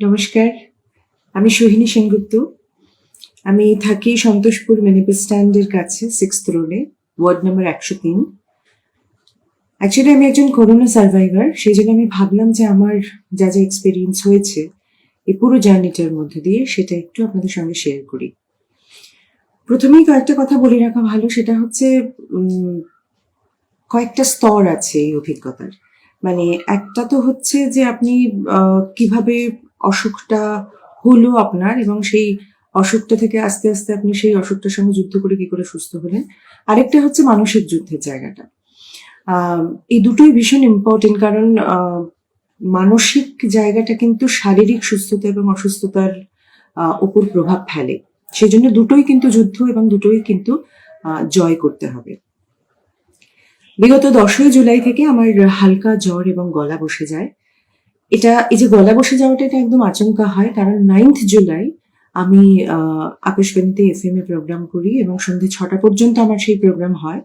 নমস্কার, আমি সোহিনী সেনগুপ্ত। আমি থাকি সন্তোষপুর মেনিপেল স্ট্যান্ডের কাছে সিক্স রোডে ওয়ার্ড নাম্বার একশো তিন। অ্যাকচুয়ালি আমি একজন করোনা সার্ভাইভার সেই জন্য আমি ভাবলাম যে আমার যা যা এক্সপিরিয়েন্স হয়েছে, এই পুরো জার্নিটার মধ্যে দিয়ে সেটা একটু আপনাদের সঙ্গে শেয়ার করি। প্রথমেই কয়েকটা কথা বলে রাখা ভালো, সেটা হচ্ছে কয়েকটা স্তর আছে এই অভিজ্ঞতার। মানে একটা তো হচ্ছে যে আপনি কীভাবে অসুখটা হলো আপনার এবং সেই অসুখটা থেকে আস্তে আস্তে আপনি সেই অসুখটার সঙ্গে যুদ্ধ করে কি করে সুস্থ হলেন? আরেকটা হচ্ছে মানসিক যুদ্ধের জায়গাটা। এই দুটোই ভীষণ ইম্পর্টেন্ট কারণ মানসিক জায়গাটা কিন্তু শারীরিক সুস্থতা এবং অসুস্থতার উপর প্রভাব ফেলে। সেই জন্য দুটোই কিন্তু যুদ্ধ এবং দুটোই কিন্তু জয় করতে হবে। বিগত দশই জুলাই থেকে আমার হালকা জ্বর এবং গলা বসে যায়। এটা, এই যে গলা বসে যাওয়াটা এটা একদম আচমকা হয়, কারণ নাইন্থ জুলাই আমি আকাশবাণীতে এফ এম এ প্রোগ্রাম করি এবং সন্ধ্যে ছটা পর্যন্ত আমার সেই প্রোগ্রাম হয়।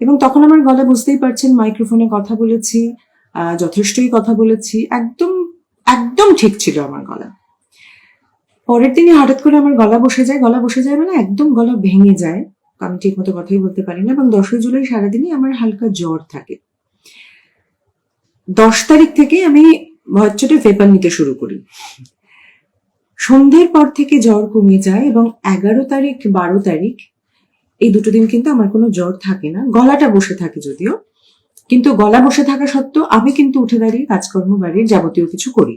এবং তখন আমার গলা বুঝতেই পারছেন মাইক্রোফোনে কথা বলেছি যথেষ্টই কথা বলেছি, একদম একদম ঠিক ছিল আমার গলা। পরের দিনই হঠাৎ করে আমার গলা বসে যায়, গলা বসে যায় মানে একদম গলা ভেঙে যায় আমি ঠিক মতো কথাই বলতে পারি না, এবং দশই জুলাই সারাদিনই আমার হালকা জ্বর থাকে। দশ তারিখ থেকে আমি ভয়চটে ভেপার নিতে শুরু করি। সন্ধ্যের পর থেকে জ্বর কমে যায় এবং এগারো তারিখ বারো তারিখ, এই দুটো দিন কিন্তু আমার কোনো জ্বর থাকে না। গলাটা বসে থাকে যদিও, কিন্তু গলা বসে থাকা সত্ত্বেও আমি কিন্তু উঠে দাঁড়িয়ে কাজকর্ম বাড়ির যাবতীয় কিছু করি।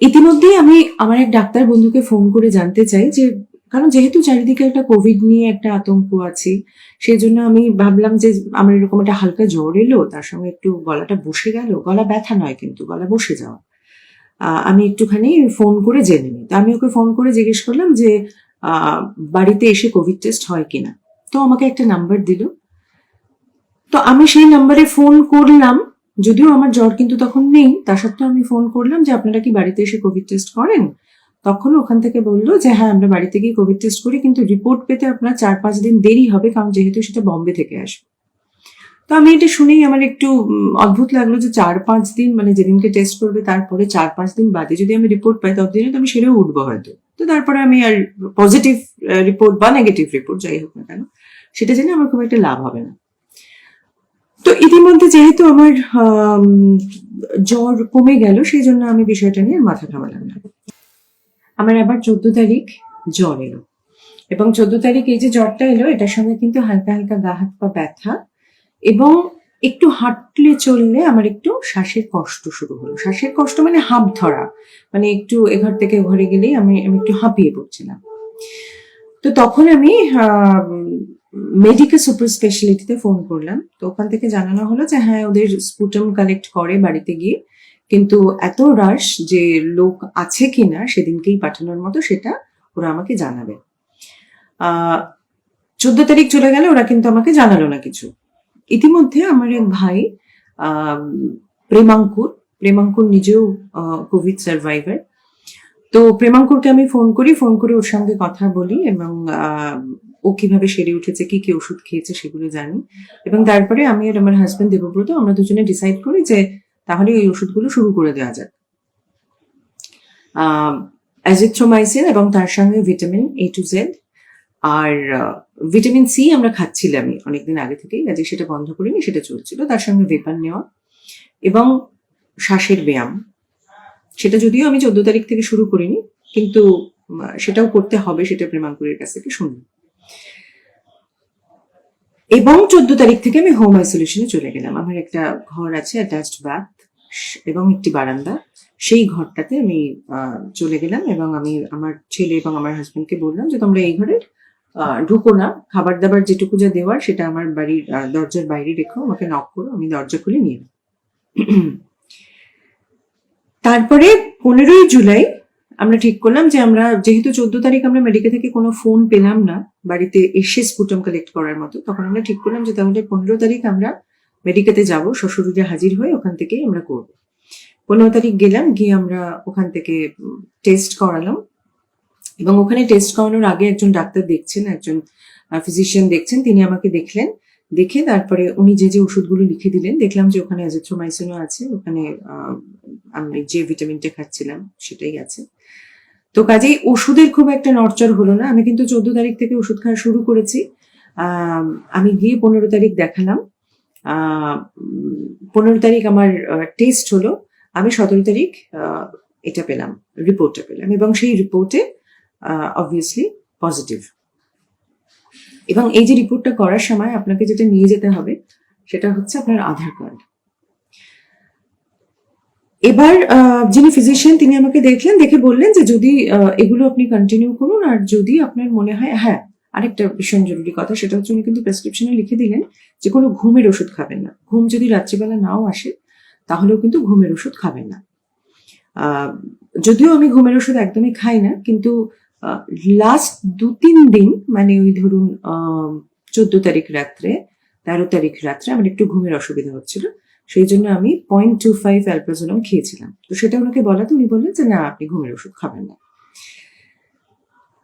ইতিমধ্যেই আমি আমার এক ডাক্তার বন্ধুকে ফোন করে জানতে চাই যে কারণ যেহেতু চারিদিকে একটা কোভিড নিয়ে একটা আতঙ্ক আছে সেই জন্য আমি ভাবলাম যে আমার এরকম একটা হালকা জ্বর এলো, তার সঙ্গে একটু গলাটা বসে গেল। গলা ব্যথা নয় কিন্তু, গলা বসে যাওয়া। আমি একটুখানি ফোন করে জেনে নিই। তো আমি ওকে ফোন করে জিজ্ঞেস করলাম যে বাড়িতে এসে কোভিড টেস্ট হয় কিনা? তো আমাকে একটা নাম্বার দিল। তো আমি সেই নাম্বারে ফোন করলাম, যদিও আমার জ্বর কিন্তু তখন নেই। তা সত্ত্বেও আমি ফোন করলাম যে, আপনারা কি বাড়িতে এসে কোভিড টেস্ট করেন? তখন ওখান থেকে বলল যে হ্যাঁ আমরা বাড়িতে গিয়ে কোভিড টেস্ট করি কিন্তু রিপোর্ট পেতে আপনার চার পাঁচ দিন দেরি হবে কারণ যেহেতু সেটা বম্বে থেকে আসবে। তো আমি এটা শুনেই আমার একটু অদ্ভুত লাগল যে চার পাঁচ দিন মানে যেদিনকে টেস্ট করবে তারপরে চার পাঁচ দিন বাদে যদি আমি রিপোর্ট পাই ততদিনে তো আমি সেরেও উঠবো হয়তো। তো তারপরে আমি আর পজিটিভ রিপোর্ট বা নেগেটিভ রিপোর্ট যাই হোক না কেন সেটা জেনে আমার খুব একটা লাভ হবে না। তো ইতিমধ্যে যেহেতু আমার আম, জ্বর কমে গেল সেই জন্য আমি বিষয়টা নিয়ে মাথা ঘামালাম না। আমার আবার চোদ্দ তারিখ জ্বর এলো। এবং চোদ্দ তারিখ এই যে জ্বরটা এলো, এটার সঙ্গে কিন্তু হালকা হালকা গা, হাত পা ব্যথা এবং একটু হাঁটলে চললে আমার একটু শ্বাসের কষ্ট শুরু হলো। শ্বাসের কষ্ট মানে হাঁপ ধরা মানে একটু এঘর থেকে ঘরে গেলেই আমি আমি একটু হাঁপিয়ে পড়ছিলাম। তো তখন আমি মেডিকেল সুপার স্পেশালিটিতে ফোন করলাম। তো ওখান থেকে জানানো হলো যে হ্যাঁ ওদের স্পুটাম কালেক্ট করে বাড়িতে গিয়ে। কিন্তু এত রাশ যে লোক আছে কিনা সেদিনকেই পাঠানোর মতো সেটা ওরা আমাকে জানাবে। চোদ্দ তারিখ চলে গেলে ওরা কিন্তু আমাকে জানালো না কিছু। ইতিমধ্যে আমার এক ভাই প্রেমাঙ্কুর প্রেমাঙ্কুর নিজেও কোভিড সার্ভাইভার তো প্রেমাঙ্কুরকে আমি ফোন করি ফোন করে ওর সঙ্গে কথা বলি এবং ও কীভাবে সেরে উঠেছে, কি কি ওষুধ খেয়েছে সেগুলো জানি। এবং তারপরে আমি আর আমার হাজবেন্ড দেবব্রত আমরা দুজনে ডিসাইড করি যে তাহলে এই ওষুধগুলো শুরু করে দেওয়া যাক। অ্যাজিথ্রোমাইসিন এবং তার সঙ্গে ভিটামিন এ টু জেড আর ভিটামিন সি আমরা খাচ্ছিলামই অনেকদিন আগে থেকেই, কাজে সেটা বন্ধ করিনি, সেটা চলছিল। তার সঙ্গে ভেপার নেওয়া এবং শ্বাসের ব্যায়াম। সেটা যদিও আমি চোদ্দ তারিখ থেকে শুরু করিনি, কিন্তু সেটাও করতে হবে, সেটা প্রেমাঙ্কুরের কাছ থেকে শুনলাম। এবং চোদ্দ তারিখ থেকে আমি হোম আইসোলেশনে চলে গেলাম। আমার একটা ঘর আছে অ্যাটাচড বাথ এবং একটি বারান্দা। সেই ঘরটাতে আমি চলে গেলাম এবং আমি আমার ছেলে এবং আমার হাজবেন্ডকে বললাম যে, তোমরা এই ঘরে ঢুকো না। খাবার দাবার যেটুকু যা দেওয়ার সেটা আমার বাড়ির দরজার বাইরে রেখো। আমাকে নক করো। আমি দরজা খুলে নিয়ে তারপরে পনেরোই জুলাই আমরা ঠিক করলাম যে, আমরা যেহেতু চোদ্দ তারিখ আমরা মেডিকেল থেকে কোনো ফোন পেলাম না, বাড়িতে এসে স্পুটম কালেক্ট করার মতো, তখন আমরা ঠিক করলাম যে, তাহলে পনেরো তারিখ আমরা মেডিকেতে যাব শ্বশুরুরে হাজির হয়ে ওখান থেকেই আমরা করব। পনেরো তারিখ গেলাম, গিয়ে আমরা ওখান থেকে টেস্ট করালাম। এবং ওখানে টেস্ট করানোর আগে একজন ডাক্তার দেখছেন, একজন ফিজিশিয়ান দেখছেন, তিনি আমাকে দেখলেন। দেখে তারপরে উনি যে যে ওষুধগুলো লিখে দিলেন, দেখলাম যে ওখানে অ্যাজিথ্রোমাইসিনও আছে, ওখানে আমি যে ভিটামিনটা খাচ্ছিলাম, সেটাই আছে। তো কাজেই ওষুধের খুব একটা নড়চড় হলো না। আমি কিন্তু চোদ্দ তারিখ থেকে ওষুধ খাওয়া শুরু করেছি। আমি গিয়ে পনেরো তারিখ দেখালাম। পনেরো তারিখ আমার টেস্ট হলো। আমি সতেরো তারিখ এটা পেলাম রিপোর্টটা পেলাম। এবং সেই রিপোর্টে অবভিয়াসলি পজিটিভ এবং এই যে রিপোর্টটা করার সময় আপনাকে যেটা নিয়ে যেতে হবে, সেটা হচ্ছে আপনার আধার কার্ড। এবার যিনি ফিজিশিয়ান তিনি আমাকে দেখলেন, দেখে বললেন যে যদি এগুলো আপনি কন্টিনিউ করুন, আর যদি আপনার মনে হয় হ্যাঁ আরেকটা ভীষণ জরুরি কথা, সেটা হচ্ছে উনি কিন্তু প্রেসক্রিপশনে লিখে দিলেন যে কোনো ঘুমের ওষুধ খাবেন না। ঘুম যদি রাত্রিবেলা নাও আসে, তাহলেও কিন্তু ঘুমের ওষুধ খাবেন না। যদিও আমি ঘুমের ওষুধ একদমই খাই না, কিন্তু লাস্ট দু তিন দিন মানে ওই ধরুন চোদ্দ তারিখ রাত্রে, তেরো তারিখ রাত্রে আমার একটু ঘুমের অসুবিধা হচ্ছিল, সেই জন্য আমি পয়েন্ট টু ফাইভ অ্যালপ্রাজোলাম খেয়েছিলাম। তো সেটা ওনাকে বলাতে উনি বললেন যে না, আপনি ঘুমের ওষুধ খাবেন না।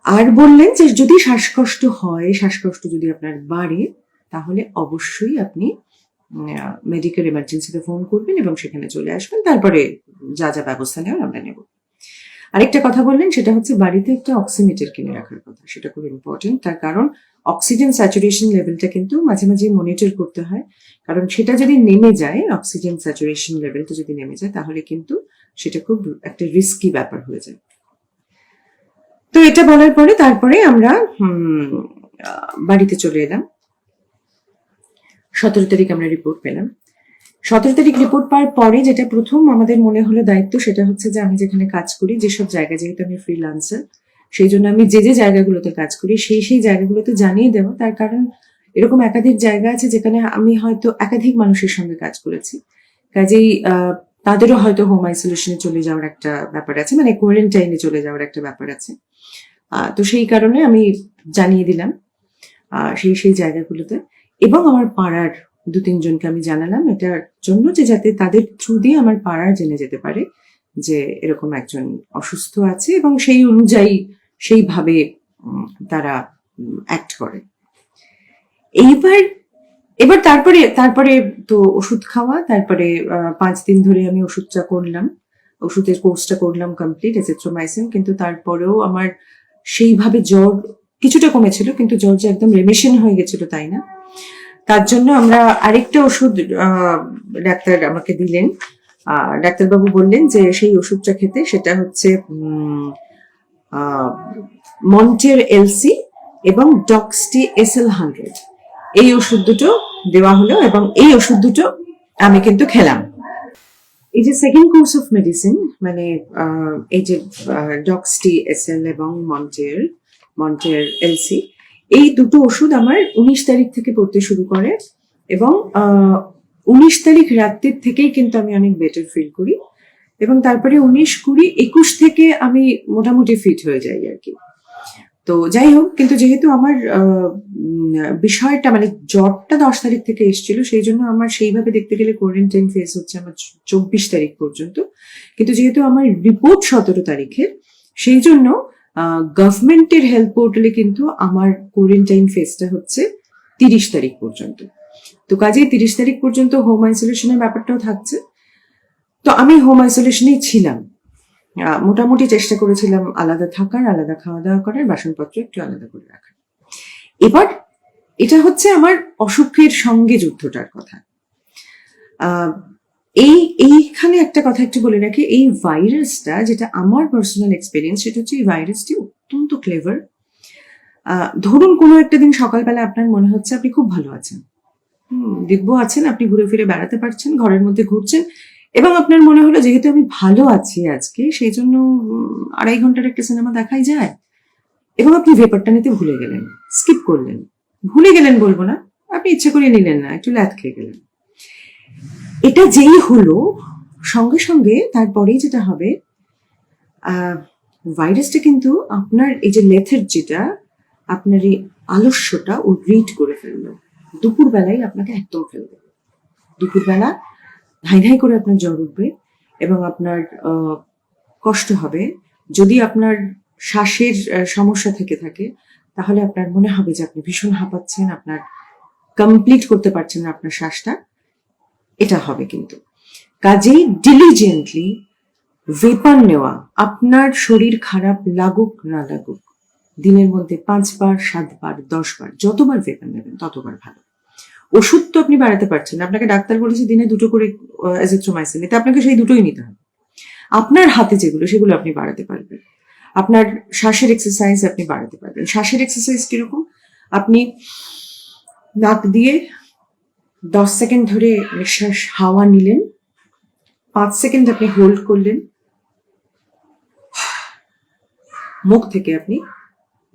আর বললেন যে যদি শ্বাসকষ্ট হয়, শ্বাসকষ্ট যদি আপনার বাড়ে, তাহলে অবশ্যই আপনি মেডিকেল এমার্জেন্সিতে ফোন করবেন এবং সেখানে চলে আসবেন। তারপরে যা যা ব্যবস্থা নেওয়ার আমরা নেব। আরেকটা কথা বললেন, সেটা হচ্ছে বাড়িতে একটা অক্সিমিটার কিনে রাখার কথা। সেটা খুব ইম্পর্টেন্ট তার কারণ অক্সিজেন স্যাচুরেশন লেভেলটা কিন্তু মাঝে মাঝে মনিটর করতে হয়। কারণ সেটা যদি নেমে যায় অক্সিজেন স্যাচুরেশন লেভেলটা যদি নেমে যায়, তাহলে কিন্তু সেটা খুব একটা রিস্কি ব্যাপার হয়ে যায়। তো এটা বলার পরে তারপরে আমরা বাড়িতে চলে এলাম। সতেরো তারিখ আমরা রিপোর্ট পেলাম। সতেরো তারিখ রিপোর্ট পাওয়ার পরে যেটা প্রথম আমাদের মনে হলো দায়িত্ব, সেটা হচ্ছে যে আমি যেখানে কাজ করি, যেসব জায়গা যেহেতু আমি ফ্রিলান্সার সেই জন্য আমি যে যে জায়গাগুলোতে কাজ করি, সেই সেই জায়গাগুলোতে জানিয়ে দেওয়া তার কারণ এরকম একাধিক জায়গা আছে যেখানে আমি হয়তো একাধিক মানুষের সঙ্গে কাজ করেছি। কাজেই তাদেরও হয়তো হোম আইসোলেশনে চলে যাওয়ার একটা ব্যাপার আছে মানে কোয়ারেন্টাইনে চলে যাওয়ার একটা ব্যাপার আছে। তো সেই কারণে আমি জানিয়ে দিলাম সেই সেই জায়গাগুলোতে। এবং আমার পাড়ার দু, তিনজনকে আমি জানালাম এটার জন্য যে যাতে তাদের থ্রু দিয়ে আমার পাড়ার জেনে যেতে পারে যে এরকম একজন অসুস্থ আছে এবং সেই অনুযায়ী সেইভাবে তারা অ্যাক্ট করে। এইবার, এবার তারপরে তারপরে তো ওষুধ খাওয়া, তারপরে পাঁচ দিন ধরে আমি ওষুধটা করলাম। ওষুধের কোর্সটা করলাম কমপ্লিট এসেট্রোমাইসিন কিন্তু তারপরেও আমার সেইভাবে জ্বর কিছুটা কমেছিল, কিন্তু জ্বর যে একদম রেমিশন হয়ে গেছিল তাই না? তার জন্য আমরা আরেকটা ওষুধ ডাক্তার আমাকে দিলেন। ডাক্তারবাবু বললেন যে সেই ওষুধটা খেতে সেটা হচ্ছে মন্টের এলসি এবং ডক্সটি এস এল হান্ড্রেড। এই ওষুধ দুটো দেওয়া হলো এবং এই ওষুধ দুটো আমি কিন্তু খেলাম। এই যে সেকেন্ড কোর্স অফ মেডিসিন মানে এই যে ডক্সটি এস এল এবং মন্টের মন্টের এলসি এই দুটো ওষুধ আমার উনিশ তারিখ থেকে পড়তে শুরু করে এবং উনিশ তারিখ রাত্রির থেকেই কিন্তু আমি অনেক বেটার ফিল করি এবং তারপরে উনিশ কুড়ি একুশ থেকে আমি মোটামুটি ফিট হয়ে যাই আর কি। তো যাই হোক, কিন্তু যেহেতু আমার বিষয়টা মানে জ্বরটা দশ তারিখ থেকে এসেছিল, সেই জন্য আমার সেইভাবে দেখতে গেলে কোয়ারেন্টাইন ফেস হচ্ছে আমার চব্বিশ তারিখ পর্যন্ত। কিন্তু যেহেতু আমার রিপোর্ট সতেরো তারিখের, সেই জন্য গভর্নমেন্টের হেলথ পোর্টালে কিন্তু আমার কোয়ারেন্টাইন ফেসটা হচ্ছে তিরিশ তারিখ পর্যন্ত। তো কাজেই তিরিশ তারিখ পর্যন্ত হোম আইসোলেশনের ব্যাপারটাও থাকছে। তো আমি হোম আইসোলেশনেই ছিলাম। মোটামুটি চেষ্টা করেছিলাম আলাদা থাকার আলাদা খাওয়া দাওয়া করার বাসনপত্র একটু আলাদা করে রাখার। এবার এটা হচ্ছে আমার অসুখের সঙ্গে যুদ্ধটার কথা। এই এইখানে একটা কথা একটু বলে রাখি এই ভাইরাসটা যেটা আমার পার্সোনাল এক্সপিরিয়েন্স সেটা হচ্ছে এই ভাইরাসটি অত্যন্ত ক্লেভার ধরুন কোনো একটা দিন সকালবেলা আপনার মনে হচ্ছে আপনি খুব ভালো আছেন। হুম, দিব্য আছেন আপনি ঘুরে ফিরে বেড়াতে পারছেন ঘরের মধ্যে ঘুরছেন এবং আপনার মনে হলো যেহেতু আমি ভালো আছি আজকে, সেই জন্য আড়াই ঘণ্টার একটা সিনেমা দেখাই যায়। এবং আপনি ভেপারটা নিতে ভুলে গেলেন, স্কিপ করলেন। ভুলে গেলেন বলব না, আপনি ইচ্ছে করে নিলেন না, একটু ল্যাদ খেয়ে গেলেন। এটা যেই হলো, সঙ্গে সঙ্গে তারপরেই যেটা হবে ভাইরাসটা কিন্তু আপনার এই যে লেথার্জিটা আপনার এই আলস্যটা ও রিড করে ফেলল। দুপুরবেলায় আপনাকে একদম ফেলবে। দুপুরবেলা ধাই ধাই করে আপনার জ্বর উঠবে এবং আপনার কষ্ট হবে। যদি আপনার শ্বাসের সমস্যা থেকে থাকে, তাহলে আপনার মনে হবে যে আপনি ভীষণ হাঁপাচ্ছেন, আপনার কমপ্লিট করতে পারছেন না আপনার শ্বাসটা। এটা হবে কিন্তু। কাজেই ডিলিজেন্টলি ভেপার নেওয়া, আপনার শরীর খারাপ লাগুক না লাগুক, দিনের মধ্যে পাঁচবার, সাতবার, দশবার, যতবার ভেপার নেবেন, ততবার ভালো। ওষুধ তো আপনি বাড়াতে পারছেন। আপনাকে ডাক্তার বলেছে দিনে দুটো করে অ্যাজিথ্রোমাইসিন নিতে। আপনাকে সেই দুটোই নিতে হবে। আপনার হাতে যেগুলো, সেগুলো আপনি বাড়াতে পারবেন। আপনার শ্বাসের এক্সারসাইজ আপনি বাড়াতে পারবেন। শ্বাসের এক্সারসাইজ কীরকম? আপনি নাক দিয়ে দশ সেকেন্ড ধরে নিঃশ্বাস, হাওয়া নিলেন। পাঁচ সেকেন্ড আপনি হোল্ড করলেন। মুখ থেকে আপনি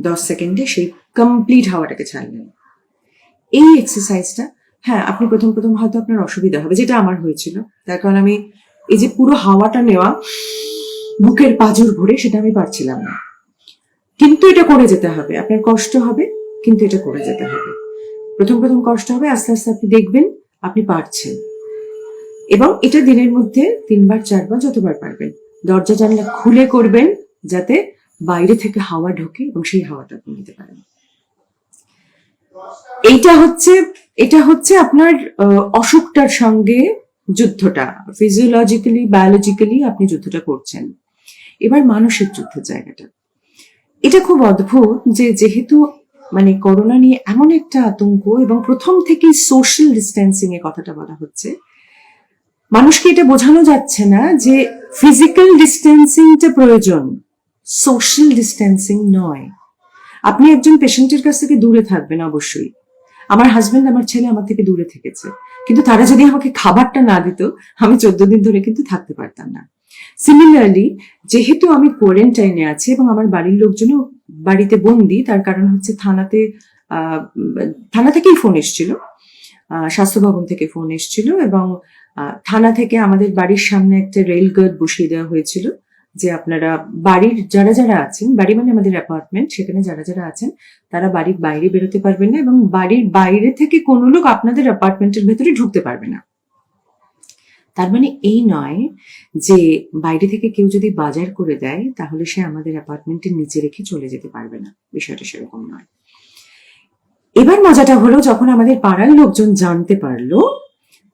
দশ সেকেন্ডে সেই কমপ্লিট হাওয়াটাকে ছাড়লেন। এই এক্সারসাইজটা হ্যাঁ আপনি প্রথম প্রথম হয়তো আপনার অসুবিধা হবে, যেটা আমার হয়েছিল। তার কারণ আমি এই যে পুরো হাওয়াটা নেওয়া, বুকের পাজর ভরে সেটা আমি পারছিলাম না। কিন্তু এটা করে যেতে হবে। আপনার কষ্ট হবে, কিন্তু এটা করে যেতে হবে। প্রথম প্রথম কষ্ট হবে, আস্তে আস্তে আপনি দেখবেন, আপনি পারছেন। এবং এটা দিনের মধ্যে তিনবার, চারবার, যতবার পারবেন। দরজা জানলা খুলে করবেন, যাতে বাইরে থেকে হাওয়া ঢোকে এবং সেই হাওয়াটা আপনি নিতে পারেন। এইটা হচ্ছে, এটা হচ্ছে আপনার অসুখটার সঙ্গে যুদ্ধটা। ফিজিওলজিক্যালি বায়োলজিক্যালি আপনি যুদ্ধটা করছেন। এবার মানসিক যুদ্ধের জায়গাটা। এটা খুব অদ্ভুত যে যেহেতু মানে করোনা নিয়ে এমন একটা আতঙ্ক এবং প্রথম থেকেই সোশ্যাল ডিস্টেন্সিং এর কথাটা বলা হচ্ছে, মানুষকে এটা বোঝানো যাচ্ছে না যে ফিজিক্যাল ডিস্টেন্সিংটা প্রয়োজন সোশ্যাল ডিস্টেন্সিং নয়। আপনি একজন পেশেন্টের কাছ থেকে দূরে থাকবেন অবশ্যই। আমার হাজবেন্ড আমার ছেলে আমার থেকে দূরে থেকেছে। কিন্তু তারা যদি আমাকে খাবারটা না দিত, আমি চোদ্দ দিন ধরে কিন্তু থাকতে পারতাম না। সিমিলারলি যেহেতু আমি কোয়ারেন্টাইনে আছি এবং আমার বাড়ির লোকজনও বাড়িতে বন্দি, তার কারণ হচ্ছে থানাতে থানা থেকেই ফোন এসেছিল। স্বাস্থ্য ভবন থেকে ফোন এসেছিল এবং থানা থেকে আমাদের বাড়ির সামনে একটা রেল গার্ড বসিয়ে দেওয়া হয়েছিল। যে আপনারা বাড়ির যারা যারা আছেন, বাড়ি মানে আমাদের অ্যাপার্টমেন্ট সেখানে যারা যারা আছেন, তারা বাড়ির বাইরে বেরোতে পারবেন না এবং বাড়ির বাইরে থেকে কোনো লোক আপনাদের অ্যাপার্টমেন্টের ভেতরে ঢুকতে পারবে না। তার মানে এই নয় যে বাইরে থেকে কেউ যদি বাজার করে দেয়, তাহলে সে আমাদের অ্যাপার্টমেন্টের নিচে রেখে চলে যেতে পারবে না। বিষয়টা সেরকম নয়। এবার মজাটা হলো, যখন আমাদের পাড়ার লোকজন জানতে পারল,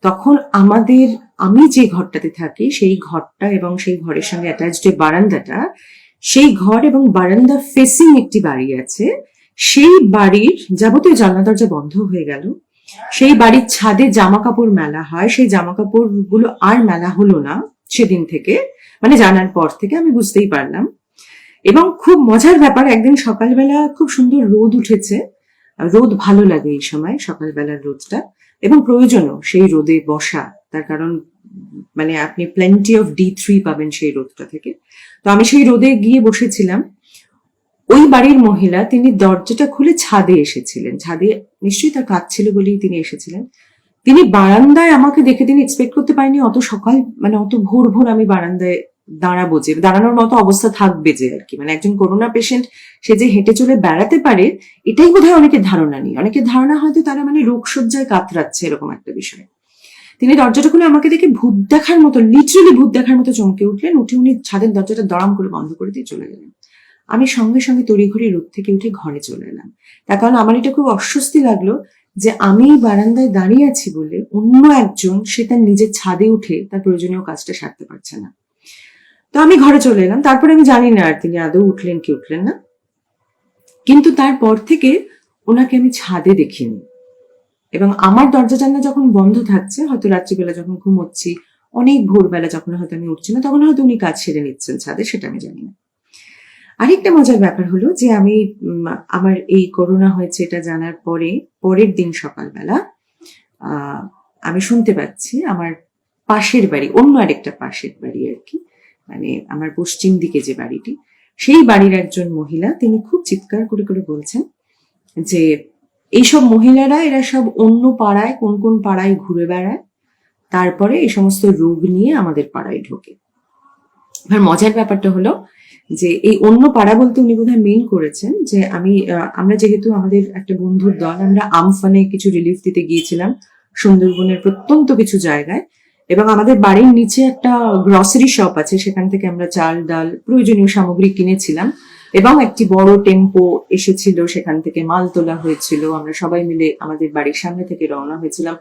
তখন আমাদের আমি যে ঘরটাতে থাকি, সেই ঘরটা এবং সেই ঘরের সঙ্গে অ্যাটাচড যে বারান্দাটা, সেই ঘর এবং বারান্দা ফেসিং একটি বাড়ি আছে। সেই বাড়ির যাবতীয় জানলা দরজা বন্ধ হয়ে গেল। সেই বাড়ির ছাদে জামা কাপড় মেলা হয়। সেই জামা কাপড়গুলো আর মেলা হলো না সেদিন থেকে। মানে জানার পর থেকে আমি বুঝতেই পারলাম। এবং খুব মজার ব্যাপার, একদিন সকালবেলা খুব সুন্দর রোদ উঠেছে। রোদ ভালো লাগে এই সময় সকালবেলার রোদটা। এবং প্রয়োজনও সেই রোদে বসা। তার কারণ মানে আপনি প্লেন্টি অফ ডি থ্রি পাবেন সেই রোদটা থেকে। তো আমি সেই রোদে গিয়ে বসেছিলাম। ওই বাড়ির মহিলা, তিনি দরজাটা খুলে ছাদে এসেছিলেন। ছাদে নিশ্চয়ই তার কাজ ছিল বলেই তিনি এসেছিলেন। তিনি বারান্দায় আমাকে দেখে তিনি এক্সপেক্ট করতে পারেনি অত সকাল মানে অত ভোর ভোর আমি বারান্দায় দাঁড়াবো যে, দাঁড়ানোর মতো অবস্থা থাকবে যে আর কি। মানে একজন করোনা পেশেন্ট সে যে হেঁটে চলে বেড়াতে পারে, এটাই বোধহয় অনেকের ধারণা নেই অনেকের ধারণা হয়তো তারা মানে রোগসজ্জায় কাতরাচ্ছে, এরকম একটা বিষয়। তিনি দরজাটা খুলে আমাকে দেখে ভূত দেখার মতো লিটারালি ভূত দেখার মতো চমকে উঠলেন। উঠে উনি ছাদের দরজাটা দড়াম করে বন্ধ করে দিয়ে চলে গেলেন। আমি সঙ্গে সঙ্গে তড়িঘড়ি রোদ থেকে উঠে ঘরে চলে এলাম। তার কারণ আমার এটা খুব অস্বস্তি লাগল যে আমি বারান্দায় দাঁড়িয়ে আছি বলে অন্য একজন সে তার নিজের ছাদে উঠে তার প্রয়োজনীয় কাজটা সারতে পারছে না। তো আমি ঘরে চলে এলাম। তারপরে আমি জানি না আর তিনি আদৌ উঠলেন কি উঠলেন না। কিন্তু তারপর থেকে ওনাকে আমি ছাদে দেখিনি। এবং আমার দরজা জানলা যখন বন্ধ থাকছে, হয়তো রাত্রিবেলা যখন ঘুমোচ্ছি, অনেক ভোরবেলা যখন হয়তো আমি উঠছি না, তখন হয়তো উনি কাজ সেরে নিচ্ছেন ছাদে, সেটা আমি জানি না। আরেকটা মজার ব্যাপার হলো যে আমি আমার এই করোনা হয়েছে এটা জানার পরে, পরের দিন সকালবেলা আমি শুনতে পাচ্ছি আমার পাশের বাড়ি, অন্য আরেকটা পাশের বাড়ি আর কি মানে আমার পশ্চিম দিকে যে বাড়িটি, সেই বাড়ির একজন মহিলা, তিনি খুব চিৎকার করে করে বলছেন যে এইসব মহিলারা, এরা সব অন্য পাড়ায়, কোন কোন পাড়ায় ঘুরে বেড়ায়, তারপরে এই সমস্ত রোগ নিয়ে আমাদের পাড়ায় ঢোকে। এবার মজার ব্যাপারটা হলো যে এই অন্য পাড়া বলতে উনি বোধহয় মেইন করেছেন যে আমি আমরা যেহেতু আমাদের একটা বন্ধুর দল, আমরা আমফানে কিছু রিলিফ দিতে গিয়েছিলাম সুন্দরবনের প্রত্যন্ত কিছু জায়গায় এবং আমাদের বাড়ির নিচে একটা গ্রসারি শপ আছে, সেখান থেকে আমরা চাল, ডাল প্রয়োজনীয় সামগ্রী কিনেছিলাম। এবং একটি বড় টেম্পো এসেছিল, সেখান থেকে মাল তোলা হয়েছিল। আমরা সবাই মিলে আমাদের বাড়ির সামনে থেকে রওনা হয়েছিলাম।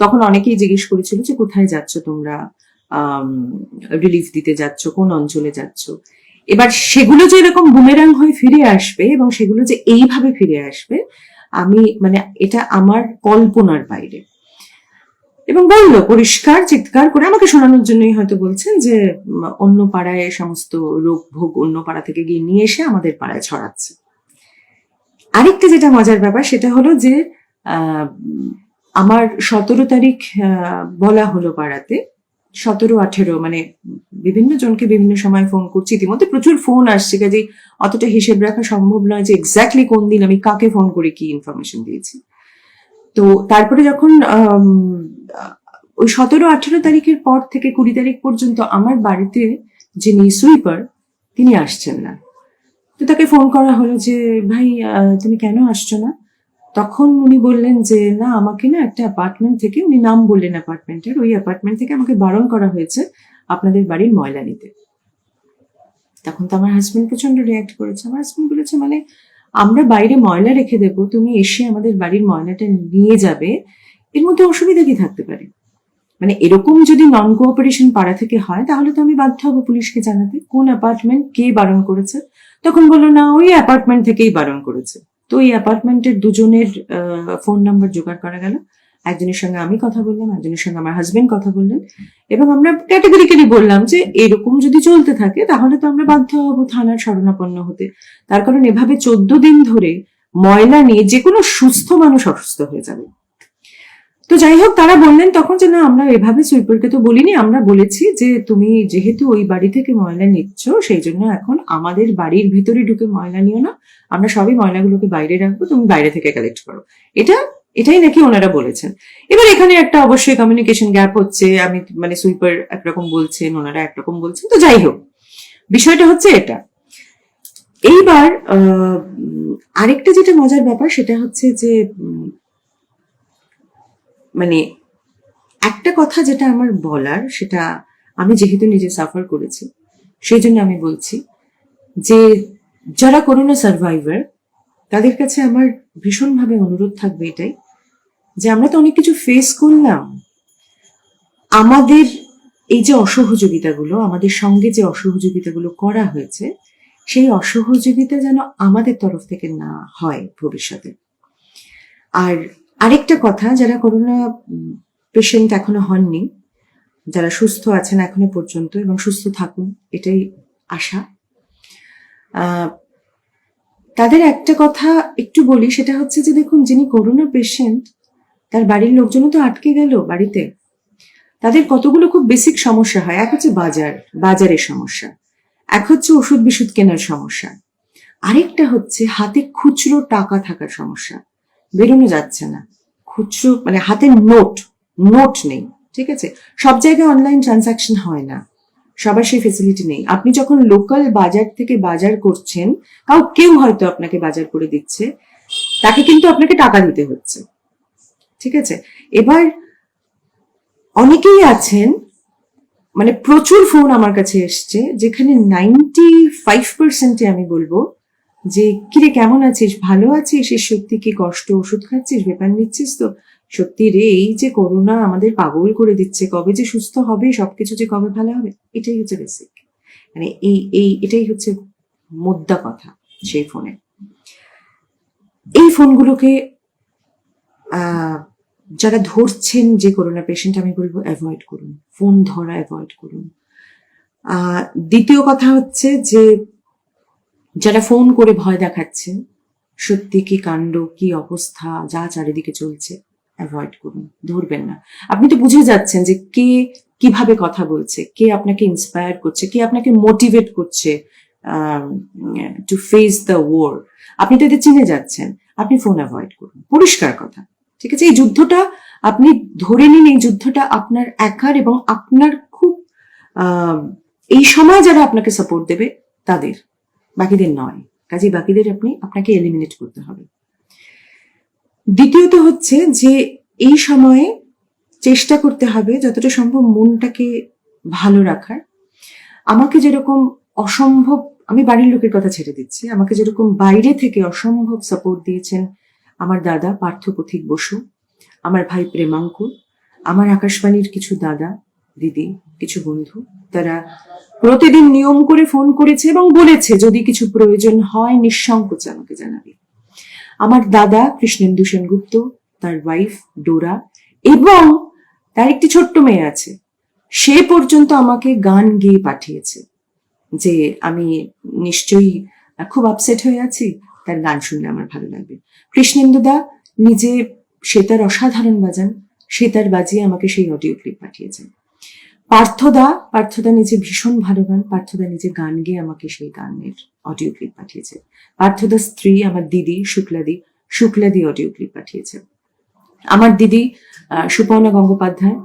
তখন অনেকেই জিজ্ঞেস করেছিল যে, কোথায় যাচ্ছ তোমরা? রিলিফ দিতে যাচ্ছ? কোন অঞ্চলে যাচ্ছ? এবার সেগুলো যে এরকম বুমেরাং হয়ে ফিরে আসবে এবং সেগুলো যে এইভাবে ফিরে আসবে, আমি মানে এটা আমার কল্পনার বাইরে। এবং বলল, পরিষ্কার, চিৎকার করে আমাকে শোনানোর জন্যই হয়তো বলছেন যে, অন্য পাড়ায় সমস্ত রোগ ভোগ অন্য পাড়া থেকে গিয়ে নিয়ে এসে আমাদের পাড়ায় ছড়াচ্ছে। আরেকটা যেটা মজার ব্যাপার, সেটা হলো যে আমার সতেরো তারিখ বলা হলো পাড়াতে, সতেরো, আঠেরো মানে বিভিন্ন জনকে বিভিন্ন সময় ফোন করছি। ইতিমধ্যে প্রচুর ফোন আসছে কাজে অতটা হিসেব রাখা সম্ভব নয় যে এক্স্যাক্টলি কোন দিন আমি কাকে ফোন করে কি ইনফরমেশন দিয়েছি। তো তারপরে যখন ওই সতেরো, আঠেরো তারিখের পর থেকে কুড়ি তারিখ পর্যন্ত আমার বাড়িতে যিনি সুইপার তিনি আসছেন না। তো তাকে ফোন করা হলো যে, ভাই তুমি কেন আসছো না? তখন উনি বললেন যে, না, আমাকে না একটা অ্যাপার্টমেন্ট থেকে, উনি নাম বললেন অ্যাপার্টমেন্টের ওই অ্যাপার্টমেন্ট থেকে আমাকে বারণ করা হয়েছে আপনাদের বাড়ির ময়লা নিতে তখন তো আমার হাজবেন্ড প্রচণ্ড রিয়াক্ট করেছে। আমার হাজবেন্ড বলেছে মানে আমরা বাইরে ময়লা রেখে দেবো, তুমি এসে আমাদের বাড়ির ময়লাটা নিয়ে যাবে, এর মধ্যে অসুবিধা কি থাকতে পারে? মানে এরকম যদি নন কোঅপারেশন পাড়া থেকে হয়, তাহলে তো আমি বাধ্য হব পুলিশকে জানাতে, কোন অ্যাপার্টমেন্ট কে বারণ করেছে? তখন বলল, না, ওই অ্যাপার্টমেন্ট থেকেই বারণ করেছে। তো এই অ্যাপার্টমেন্টের দুজনের ফোন নাম্বার জোগাড় করা গেল। একজনের সঙ্গে আমি কথা বললাম, একজনের সঙ্গে আমার হাজবেন্ড কথা বললেন। এবং আমরা ক্যাটাগরিক্যালি বললাম যে এরকম যদি চলতে থাকে, তাহলে তো আমরা বাধ্য হব থানার শরণাপন্ন হতে। তার কারণ এভাবে চোদ্দ দিন ধরে ময়লা নিয়ে যে কোনো সুস্থ মানুষ অসুস্থ হয়ে যাবে। তো যাই হোক, তারা বললেন তখন যে, না, আমরা এভাবে সুইপারকে তো বলিনি। আমরা বলেছি যে, তুমি যেহেতু ওই বাড়ি থেকে ময়লা নিচ্ছ, সেই জন্য এখন আমাদের বাড়ির ভিতরে ঢুকে ময়লা নিও না। আমরা সবই ময়লাগুলোকে বাইরে রাখব, তুমি বাইরে থেকে কালেক্ট করো। এটা এটাই নাকি ওনারা বলেছেন। এবার এখানে একটা অবশ্যই কমিউনিকেশন গ্যাপ হচ্ছে, আমি মানে সুইপার একরকম বলছেন, ওনারা একরকম বলছেন, তো যাই হোক। বিষয়টা হচ্ছে এটা। এইবার আরেকটা যেটা মজার ব্যাপার, সেটা হচ্ছে যে মানে একটা কথা যেটা আমার বলার, সেটা আমি যেহেতু নিজে সাফার করেছি, সেই জন্য আমি বলছি যে, যারা করোনা সার্ভাইভার তাদের কাছে আমার ভীষণভাবে অনুরোধ থাকবে এটাই যে আমরা তো অনেক কিছু ফেস করলাম। আমাদের এই যে অসহযোগিতাগুলো, আমাদের সঙ্গে যে অসহযোগিতাগুলো করা হয়েছে, সেই অসহযোগিতা যেন আমাদের তরফ থেকে না হয় ভবিষ্যতে। আর আরেকটা কথা, যারা করোনা পেশেন্ট এখনও হননি, যারা সুস্থ আছেন এখনও পর্যন্ত এবং সুস্থ থাকুন, এটাই আশা। তাদের একটা কথা একটু বলি, সেটা হচ্ছে যে দেখুন, যিনি করোনা পেশেন্ট তার বাড়ির লোকজনও তো আটকে গেল বাড়িতে। তাদের কতগুলো খুব বেসিক সমস্যা হয়। এক হচ্ছে বাজার, বাজারের সমস্যা। এক হচ্ছে ওষুধ বিশুদ কেনার সমস্যা। আরেকটা হচ্ছে হাতে খুচরো টাকা থাকার সমস্যা। বেরোনো যাচ্ছে না। খুচরো মানে হাতে নোট নোট নেই, ঠিক আছে? সব জায়গায় অনলাইন ট্রানজাকশন হয় না। সবার সেই ফেসিলিটি নেই। আপনি যখন লোকাল বাজার থেকে বাজার করছেন কাউ কেউ হয়তো আপনাকে বাজার করে দিচ্ছে। তাকে কিন্তু আপনাকে টাকা দিতে হচ্ছে। ঠিক আছে? এবার অনেকেই আছেন মানে প্রচুর ফোন আমার কাছে এসছে, যেখানে নাইনটি ফাইভ পার্সেন্টে আমি বলব যে, কিরে, কেমন আছিস? ভালো আছিস? এ সত্যি কি কষ্ট? ওষুধ খাচ্ছিস? ব্যাপার নিচ্ছিস? তো সত্যি রে, এই যে করোনা আমাদের পাগল করে দিচ্ছে, কবে যে সুস্থ হবে, সবকিছু যে কবে ভালো হবে, এটাই হচ্ছে বেসিক মানে এই এই, এটাই হচ্ছে মোদ্দা কথা সেই ফোনে। এই ফোনগুলোকে যারা ধরছেন যে করোনা পেশেন্ট আমি বলব অ্যাভয়েড করুন। ফোন ধরা অ্যাভয়েড করুন। দ্বিতীয় কথা হচ্ছে যে, যারা ফোন করে ভয় দেখাচ্ছে সত্যি কি কাণ্ড, কি অবস্থা, যা চারিদিকে চলছে অ্যাভয়েড করুন, ধরবেন না। আপনি তো বুঝে যাচ্ছেন যে কে কীভাবে কথা বলছে, কে আপনাকে ইন্সপায়ার করছে, কে আপনাকে মোটিভেট করছে টু ফেস দ্য ওয়ার আপনি তো এদের চিনে যাচ্ছেন, আপনি ফোন অ্যাভয়েড করুন, পরিষ্কার কথা। ঠিক আছে? এই যুদ্ধটা আপনি ধরে নিন, এই যুদ্ধটা আপনার একার এবং আপনার খুব এই সময় যারা আপনাকে সাপোর্ট দেবে, তাদের। বাকিদের নয়। কাজে বাকিদের আপনি, আপনাকে এলিমিনেট করতে হবে। দ্বিতীয়ত হচ্ছে যে এই সময়ে চেষ্টা করতে হবে যতটা সম্ভব মনটাকে ভালো রাখার। আমাকে যেরকম অসম্ভব, আমি বাড়ির লোকের কথা ছেড়ে দিচ্ছি, আমাকে যেরকম বাইরে থেকে অসম্ভব সাপোর্ট দিয়েছেন আমার দাদা পার্থ পথিক বসু, আমার ভাই প্রেমাঙ্কুর আমার আকাশবাণীর কিছু দাদা, দিদি, কিছু বন্ধু, তারা প্রতিদিন নিয়ম করে ফোন করেছে এবং বলেছে, যদি কিছু প্রয়োজন হয় নিঃসংকোচে আমাকে জানাবে। আমার দাদা কৃষ্ণেন্দু সেনগুপ্ত, তার ওয়াইফ ডোরা এবং তার একটি ছোট্ট মেয়ে আছে। সে পর্যন্ত আমাকে গান গেয়ে পাঠিয়েছে যে আমি নিশ্চয়ই খুব আপসেট হয়ে আছি, তার গান শুনলে আমার ভালো লাগবে। কৃষ্ণেন্দুদা নিজে সে তার অসাধারণ বাজান, সে তার বাজিয়ে আমাকে সেই অডিও ক্লিপ পাঠিয়েছেন। পার্থদা পার্থদা নিজে ভীষণ ভালো গান, পার্থদা নিজে গান গেয়ে আমাকে সেই গানের অডিও ক্লিপ পাঠিয়েছে। পার্থদা স্ত্রী, আমার দিদি শুক্লাদি শুক্লাদি অডিও ক্লিপ পাঠিয়েছে। আমার দিদি সুপর্ণা গঙ্গোপাধ্যায়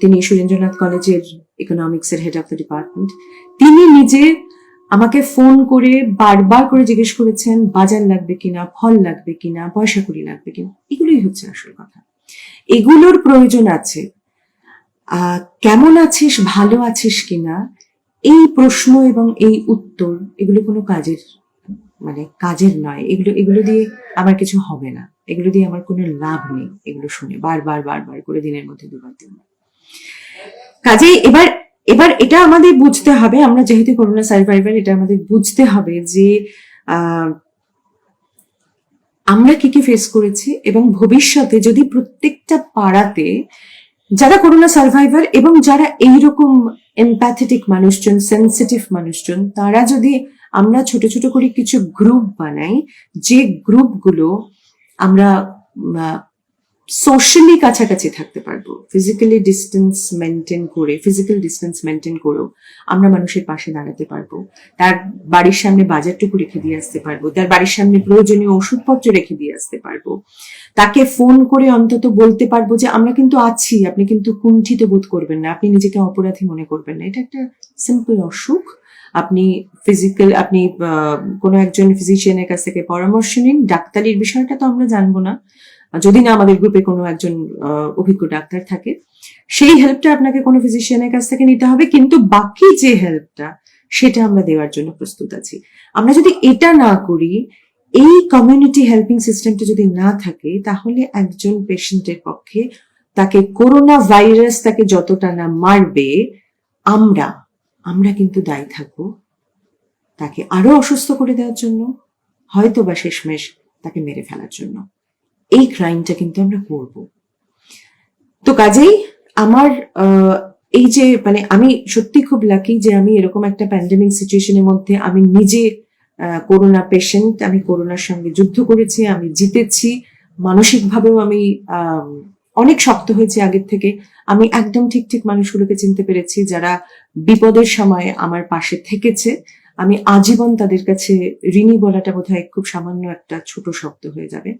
তিনি সুরেন্দ্রনাথ কলেজের ইকোনমিক্সের হেড অফ দ্য ডিপার্টমেন্ট তিনি নিজে আমাকে ফোন করে বারবার করে জিজ্ঞেস করেছেন, বাজার লাগবে কিনা, ফল লাগবে কিনা, পয়সা কড়ি লাগবে কিনা। এগুলোই হচ্ছে আসল কথা। এগুলোর প্রয়োজন আছে। কেমন আছিস, ভালো আছিস কিনা এই প্রশ্ন এবং এই উত্তর, এগুলো কোনো কাজের মানে কাজের নয়। এগুলো এগুলো দিয়ে আমার কিছু হবে না। এগুলো দিয়ে আমার কোনো লাভ নেই, এগুলো শুনে। বারবার বারবার করে দিনের মধ্যে দুবার, তিনবার। কাজেই এবার এবার এটা আমাদের বুঝতে হবে, আমরা যেহেতু করোনা সার্ভাইভার, এটা আমাদের বুঝতে হবে যে আমরা কি কি ফেস করেছি এবং ভবিষ্যতে যদি প্রত্যেকটা পাড়াতে যারা করোনা সার্ভাইভার এবং যারা এইরকম এম্প্যাথেটিক মানুষজন সেন্সিটিভ মানুষজন, তারা যদি আমরা ছোট ছোট করে কিছু গ্রুপ বানাই, যে গ্রুপগুলো আমরা সোশ্যালি কাছাকাছি থাকতে পারব। ফিজিক্যালি ডিস্টেন্স মেনটেন করে ফিজিক্যাল ডিস্টেন্স মেনটেন করেও আমরা মানুষের পাশে দাঁড়াতে পারব। তার বাড়ির সামনে বাজারটুকু রেখে দিয়ে আসতে পারব। তার বাড়ির সামনে প্রয়োজনীয় ওষুধপত্র রেখে দিয়ে আসতে পারব। তাকে ফোন করে অন্তত বলতে পারব যে, আমরা কিন্তু আছি, আপনি কিন্তু কুণ্ঠিত বোধ করবেন না, আপনি নিজেকে অপরাধী মনে করবেন না। এটা একটা সিম্পল অসুখ। আপনি ফিজিক্যাল আপনি কোনো একজন ফিজিশিয়ানের কাছ থেকে পরামর্শ নিন। ডাক্তারির বিষয়টা তো আমরা জানব না। যদি না আমাদের গ্রুপে কোনো একজন অভিজ্ঞ ডাক্তার থাকে, সেই হেল্পটা আপনাকে কোনো ফিজিশিয়ানের কাছ থেকে নিতে হবে, কিন্তু বাকি যে হেল্পটা সেটা আমরা দেওয়ার জন্য প্রস্তুত আছি। আমরা যদি এটা না করি, এই কমিউনিটি হেল্পিং সিস্টেমটা যদি না থাকে, তাহলে একজন পেশেন্টের পক্ষে তাকে করোনা ভাইরাস তাকে যতটা না মারবে, আমরা আমরা কিন্তু দায়ী থাকব তাকে আরও অসুস্থ করে দেওয়ার জন্য হয়তো বা শেষমেশ তাকে মেরে ফেলার জন্য। এই ক্রাইমটা কিন্তু আমরা করব। তো কাজেই আমার এই যে মানে আমি সত্যি খুব লাকি যে আমি এরকম একটা প্যান্ডেমিক সিচুয়েশনের মধ্যে আমি নিজে করোনা পেশেন্ট আমি করোনার সঙ্গে যুদ্ধ করেছি, আমি জিতেছি, মানসিকভাবেও আমি, অনেক শক্ত হয়েছে আগের থেকে। আমি একদম ঠিক ঠিক মানুষগুলোকে চিনতে পেরেছি যারা বিপদের সময় আমার পাশে থেকেছে। আমি আজীবন তাদের কাছে ঋণী বলাটা বোধহয় খুব সামান্য একটা ছোট শব্দ হয়ে যাবে।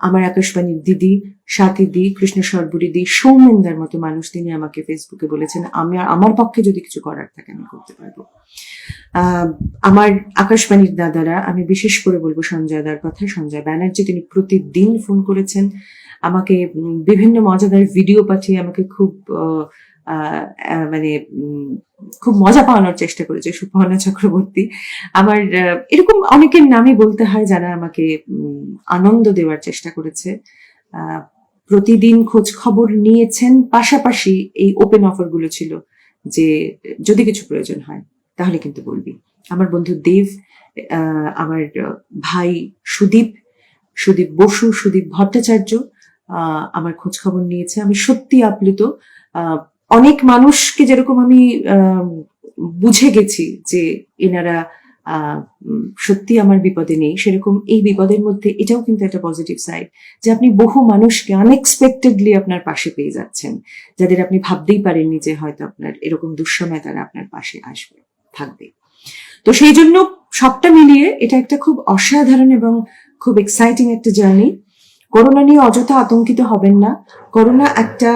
আমার আকাশবাণীর দিদি সাথীদি কৃষ্ণ সরবুরিদি সৌমেনদার মতো মানুষ তিনি আমাকে ফেসবুকে বলেছেন আমি আমার পক্ষে যদি কিছু করার থাকে আমি করতে পারব। আমার আকাশবাণীর দাদারা আমি বিশেষ করে বলব সঞ্জয় দার কথা সঞ্জয় ব্যানার্জি তিনি প্রতিদিন ফোন করেছেন আমাকে বিভিন্ন মজাদার ভিডিও পাঠিয়ে আমাকে খুব আহ, মানে খুব মজা পাওয়ানোর চেষ্টা করেছে সুপর্ণা চক্রবর্তী। আমার এরকম অনেকের নামই বলতে হয় যারা আমাকে আনন্দ দেওয়ার চেষ্টা করেছে। প্রতিদিন খোঁজ খবর নিয়েছেন। পাশাপাশি এই ওপেন অফারগুলো ছিল যে, যদি কিছু প্রয়োজন হয়, তাহলে কিন্তু বলবি। আমার বন্ধু দেব আমার ভাই সুদীপ সুদীপ বসু, সুদীপ ভট্টাচার্য আমার খোঁজ খবর নিয়েছে। আমি সত্যি আপ্লুত। অনেক মানুষকে যেরকম আমি বুঝে গেছি যে এনারা সত্যি আমার বিপদে নেই, সেরকম এই বিপদের মধ্যে এটাও কিন্তু একটা পজিটিভ সাইড যে আপনি বহু মানুষকে আনএক্সপেক্টেডলি আপনার পাশে পেয়ে যাচ্ছেন, যাদের আপনি ভাবতেই পারেননি যে হয়তো আপনার এরকম দুঃসময় তারা আপনার পাশে আসবে, থাকবে। তো সেই জন্য সবটা মিলিয়ে এটা একটা খুব অসাধারণ এবং খুব এক্সাইটিং একটা জার্নি করোনা নিয়ে অযথা আতঙ্কিত হবেন না। করোনা একটা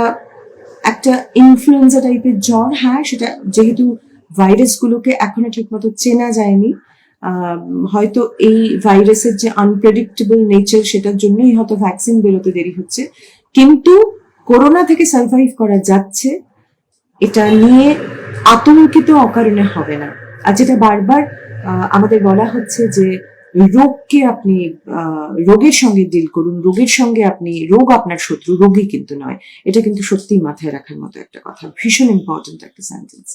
একটা ইনফ্লুয়েঞ্জা টাইপের জ্বর হ্যাঁ সেটা যেহেতু ভাইরাসগুলোকে এখনও ঠিকমতো চেনা যায়নি হয়তো এই ভাইরাসের যে আনপ্রেডিক্টেবল নেচার সেটার জন্যই হয়তো ভ্যাকসিন বেরোতে দেরি হচ্ছে। কিন্তু করোনা থেকে সার্ভাইভ করা যাচ্ছে, এটা নিয়ে আতঙ্কিত অকারণে হবে না। আর যেটা বারবার আমাদের বলা হচ্ছে যে রোগকে আপনি রোগের সঙ্গে ডিল করুন, রোগের সঙ্গে আপনি, রোগ আপনার শত্রু রোগী কিন্তু নয়। এটা কিন্তু সত্যি মাথায় রাখার মতো একটা কথা। ভীষণ ইম্পর্টেন্ট একটা সেন্টেন্স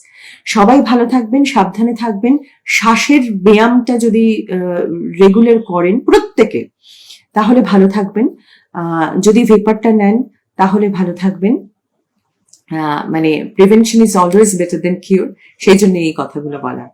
সবাই ভালো থাকবেন, সাবধানে থাকবেন। শ্বাসের ব্যায়ামটা যদি রেগুলার করেন প্রত্যেকে, তাহলে ভালো থাকবেন। যদি ভেপারটা নেন, তাহলে ভালো থাকবেন। মানে prevention is always better than cure সেই জন্য এই কথাগুলো বলা।